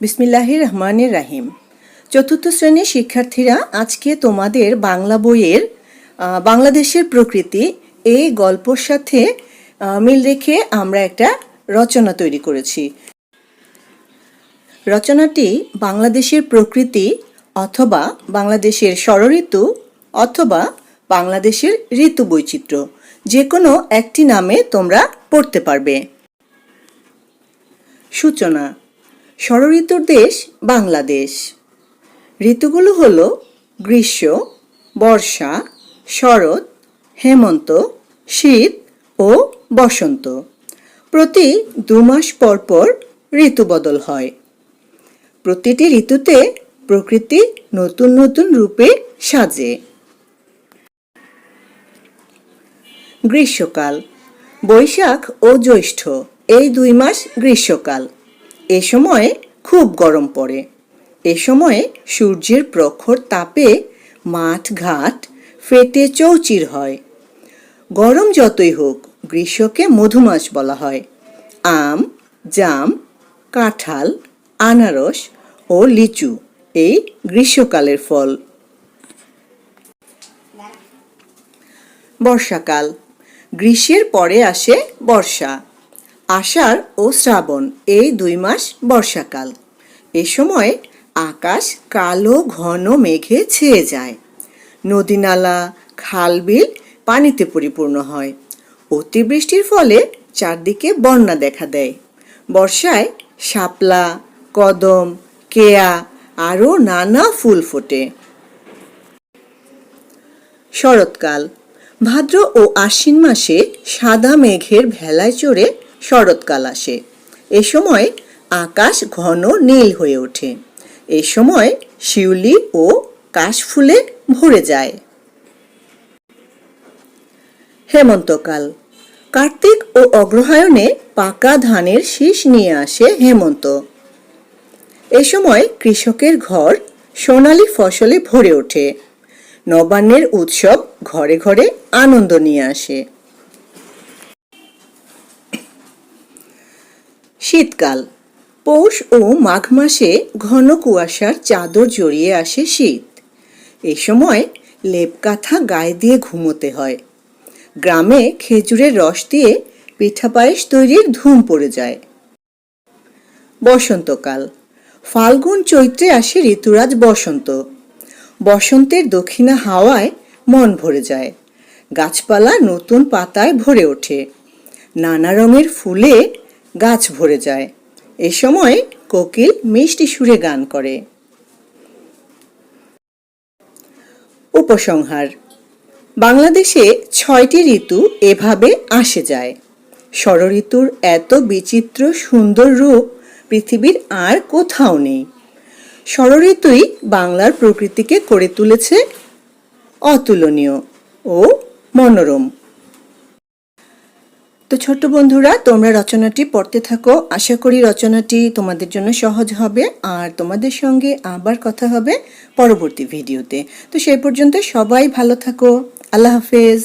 বিসমিল্লাহির রহমানির রাহিম। চতুর্থ শ্রেণির শিক্ষার্থীরা আজকে তোমাদের বাংলা বইয়ের বাংলাদেশের প্রকৃতি এই গল্পর সাথে মিল রেখে আমরা একটা রচনা তৈরি করেছি। রচনাটি বাংলাদেশের প্রকৃতি অথবা বাংলাদেশের ষড়ঋতু অথবা বাংলাদেশের ঋতু বৈচিত্র্য যে কোনো একটি নামে তোমরা পড়তে পারবে। সূচনা ষড়ঋতুর দেশ বাংলাদেশ। ঋতুগুলো হলো গ্রীষ্ম, বর্ষা, শরৎ, হেমন্ত, শীত ও বসন্ত। প্রতি দু মাস পর পর ঋতু বদল হয়। প্রতিটি ঋতুতে প্রকৃতি নতুন নতুন রূপে সাজে। গ্রীষ্মকাল, বৈশাখ ও জ্যৈষ্ঠ, এই দুই মাস গ্রীষ্মকাল। এ সময়ে খুব গরম পড়ে। এ সময়ে সূর্যের প্রখর তাপে মাঠ ঘাট ফেটে চৌচির হয়। গরম যতই হোক, গ্রীষ্মকে মধুমাস বলা হয়। আম, জাম, কাঁঠাল, আনারস ও লিচু এই গ্রীষ্মকালের ফল। বর্ষাকাল। গ্রীষ্মের পরে আসে বর্ষা। আষাঢ় ও শ্রাবণ এই দুই মাস বর্ষাকাল। এ সময় আকাশ কালো, ঘন মেঘে ছেয়ে যায়। নদীনালা খালবিল পানিতে পরিপূর্ণ হয়। অতিবৃষ্টির ফলে চারদিকে বন্যা দেখা দেয়। বর্ষায় শাপলা, কদম, কেয়া আরও নানা ফুল ফোটে। শরৎকাল। ভাদ্র ও আশ্বিন মাসে সাদা মেঘের ভেলায় চড়ে শরৎকাল আসে। এ সময় আকাশ ঘন নীল হয়ে ওঠে। এ সময় শিউলি ও কাশফুলে ভরে যায়। হেমন্তকাল। কার্তিক ও অগ্রহায়ণে পাকা ধানের শীষ নিয়ে আসে হেমন্ত। এ সময় কৃষকের ঘর সোনালী ফসলে ভরে ওঠে। নবান্নের উৎসব ঘরে ঘরে আনন্দ নিয়ে আসে। শীতকাল। পৌষ ও মাঘ মাসে ঘন কুয়াশার চাদর জড়িয়ে আসে শীত। এ সময় লেপ কাঁথা গায়ে দিয়ে ঘুমোতে হয়। গ্রামে খেজুরের রস দিয়ে পিঠা পায়েস তৈরির ধুম পড়ে যায়। বসন্তকাল। ফাল্গুন চৈত্রে আসে ঋতুরাজ বসন্ত। বসন্তের দক্ষিণা হাওয়ায় মন ভরে যায়। গাছপালা নতুন পাতায় ভরে ওঠে। নানা রঙের ফুলে গাছ ভরে যায়। এ সময় কোকিল মিষ্টি সুরে গান করে। উপসংহার, বাংলাদেশে ছয়টি ঋতু এভাবে আসে যায়। ষড়ঋতুর এত বিচিত্র সুন্দর রূপ পৃথিবীর আর কোথাও নেই। ষড়ঋতুই বাংলার প্রকৃতিকে করে তুলেছে অতুলনীয় ও মনোরম। তো ছোট্ট বন্ধুরা, তোমরা রচনাটি পড়তে থাকো। আশা করি রচনাটি তোমাদের জন্য সহজ হবে। আর তোমাদের সঙ্গে আবার কথা হবে পরবর্তী ভিডিওতে। তো সেই পর্যন্ত সবাই ভালো থাকো। আল্লাহ হাফেজ।